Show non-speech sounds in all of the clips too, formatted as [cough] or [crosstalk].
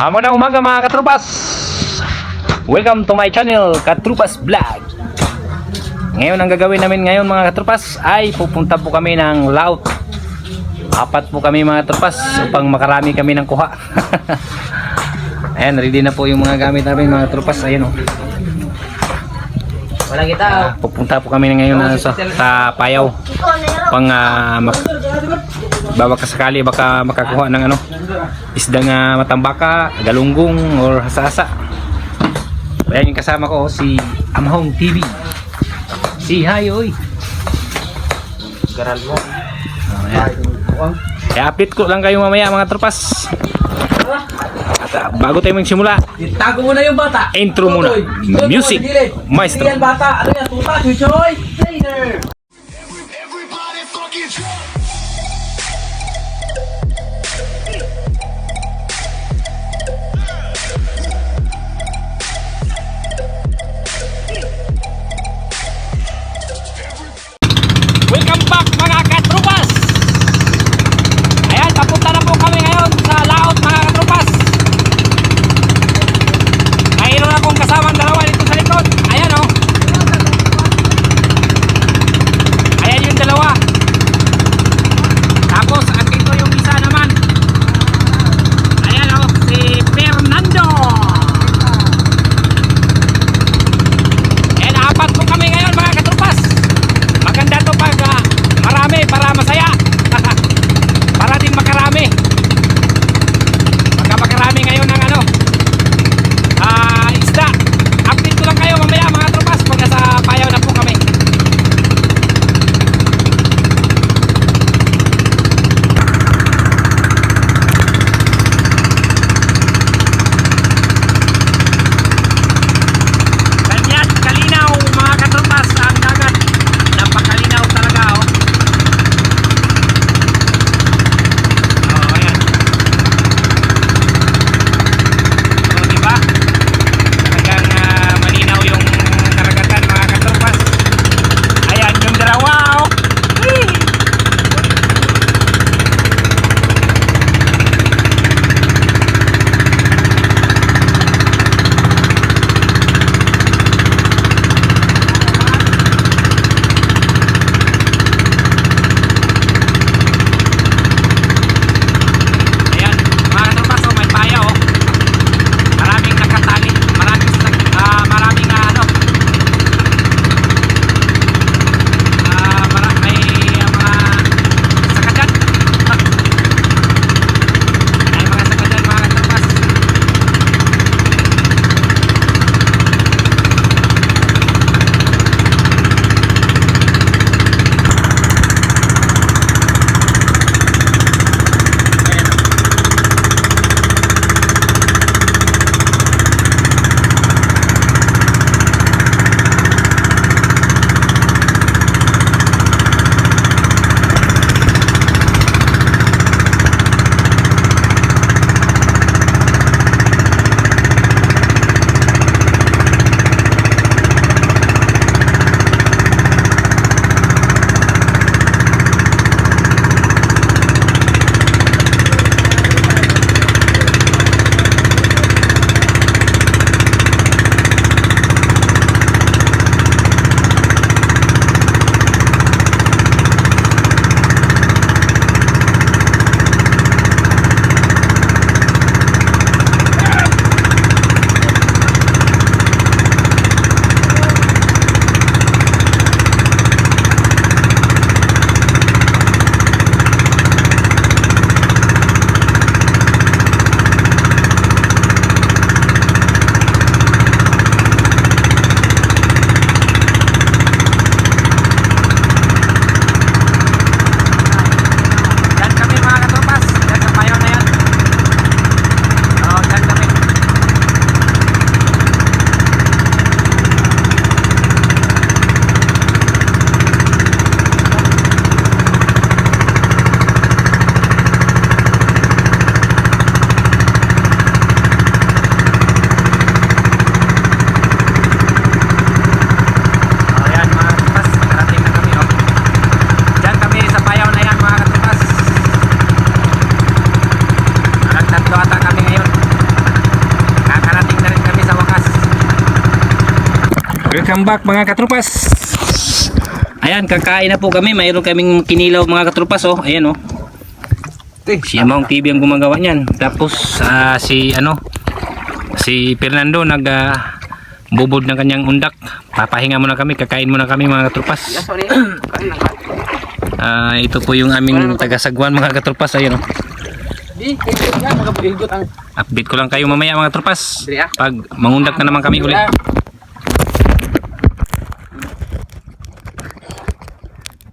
Amo na umaga mga katrupas. Welcome to my channel, Katrupas Vlog. Ngayon ang gagawin namin ngayon mga katrupas ay pupunta po kami ng laut. Apat po kami mga katrupas upang makarami kami ng kuha. [laughs] Ayan, ready na po yung mga gamit namin mga katrupas. Ayan oh. Wala kita. Ah, pupunta po kami ngayon na sa, sa Payaw. Pang uh, mak- baka sakali baka makakuha ng ano isda nga matambaka, galunggong or hasa-hasa. Ayan yung kasama ko si Amhong TV. Si Hi oy. Garal mo. Ayan. I-update ko lang kayo mamaya mga tropas. At, ah, bago tayo magsimula, Itago mo na yung bata. Intro muna. Music. Maestro. Hindi yan bata. Ano yan? Tuta, chuchoy. Trainer. Welcome back mga katrupas. Ayan, kakain na po kami. Mayroon kaming kinilaw mga katrupas oh. Ayan oh. Si Among TV ang gumagawa niyan. Tapos ah, si ano si Fernando nag ah, bubod ng kanyang undak. Papahinga muna kami, kakain muna kami mga katrupas. Ah, ito po yung aming tagasagwan mga katrupas. Ayan oh. Update ko lang kayo mamaya mga ah. Pag mangundak na naman kami ulit.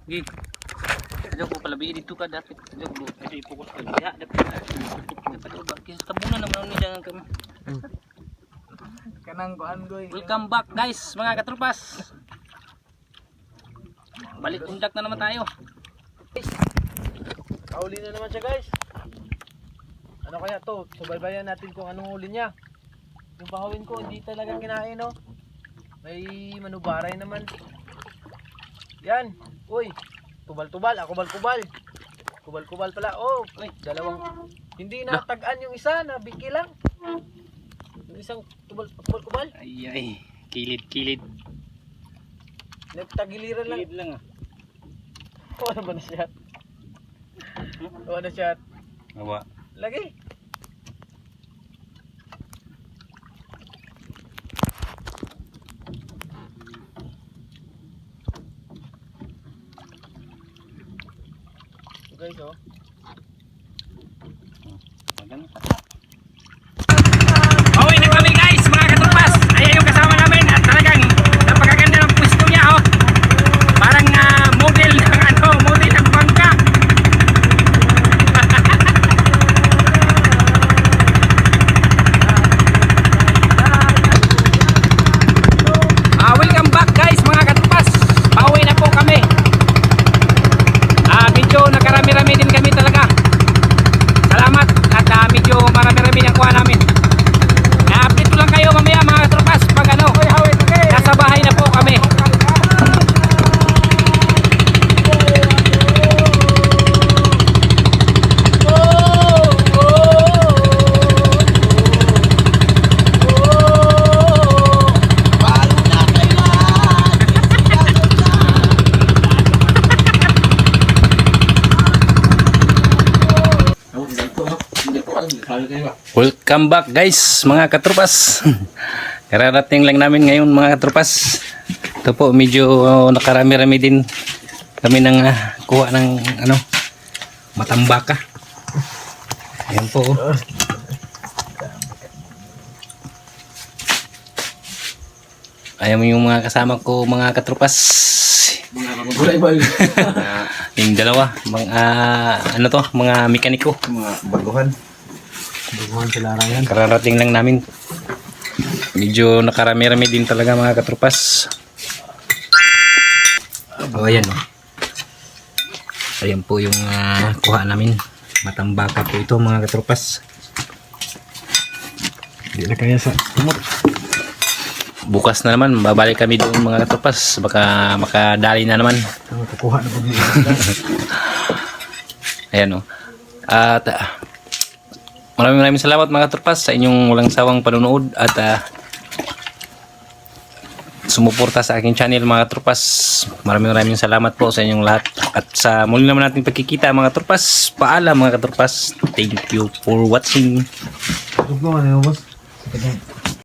Gi. Kadyo ko pala bi dito ka dapat kadyo ko kadyo ipokus ka diha dapat. Dapat ba kisa tabunan naman ni jangan kami. Kanang kuan goy. Welcome back guys mga katrupas. Balik undak na naman tayo. Kauli na naman siya guys. Ano kaya to? Subaybayan natin kung anong huli niya. Yung bahawin ko hindi talaga kinain no. May manubaray naman. Yan. Uy. Tubal-tubal. Ako kubal-kubal. Kubal-kubal pala. Oh, uy, dalawang. Hindi na tagaan yung isa na biki lang. Yung isang tubal-kubal. Ay ay, kilid kilid. Nagtagiliran lang. Kilid lang ah. Oh, [laughs] ano ba na siya? Oh, ano siya? Awa. Lagi. Guys, oh. Pauwi na kami guys, mga katrupas. Ayan yung kasama namin at talagang napakaganda ng pwesto niya oh. Parang ah, model ng ano, model ng bangka. Ah, welcome back guys mga katrupas. Pauwi na po kami. Ah, medyo nakarami-rami din kami talaga. Salamat at ah, medyo marami-rami ang kuha namin. Na-update ko lang kayo mamaya mga tropas pag ano, nasa bahay na po kami. Welcome back guys mga katropas. [laughs] Kararating lang namin ngayon mga katropas. Ito po medyo oh, nakarami-rami din kami ng ah, kuha ng ano matambaka. Ayan po. oh. Ayan yung mga kasama ko mga katropas. [laughs] yung dalawa, mga ano to, mga mekaniko. Mga baguhan. Baguhan sila yan. Kararating lang namin. Medyo nakarami-rami din talaga mga katrupas. O ayan o. Ayan po yung ah, kuha namin. Matambaka po ito mga katrupas. Hindi na kaya sa kumot. Bukas na naman, babalik kami doon mga katrupas. Baka makadali na naman. Kukuha na pag [laughs] Ayan o. At ah, maraming maraming salamat mga trupas sa inyong walang sawang panonood at ah, sumuporta sa aking channel mga trupas. Maraming maraming salamat po sa inyong lahat. At sa muli naman natin pagkikita mga trupas. Paalam mga trupas. Thank you for watching.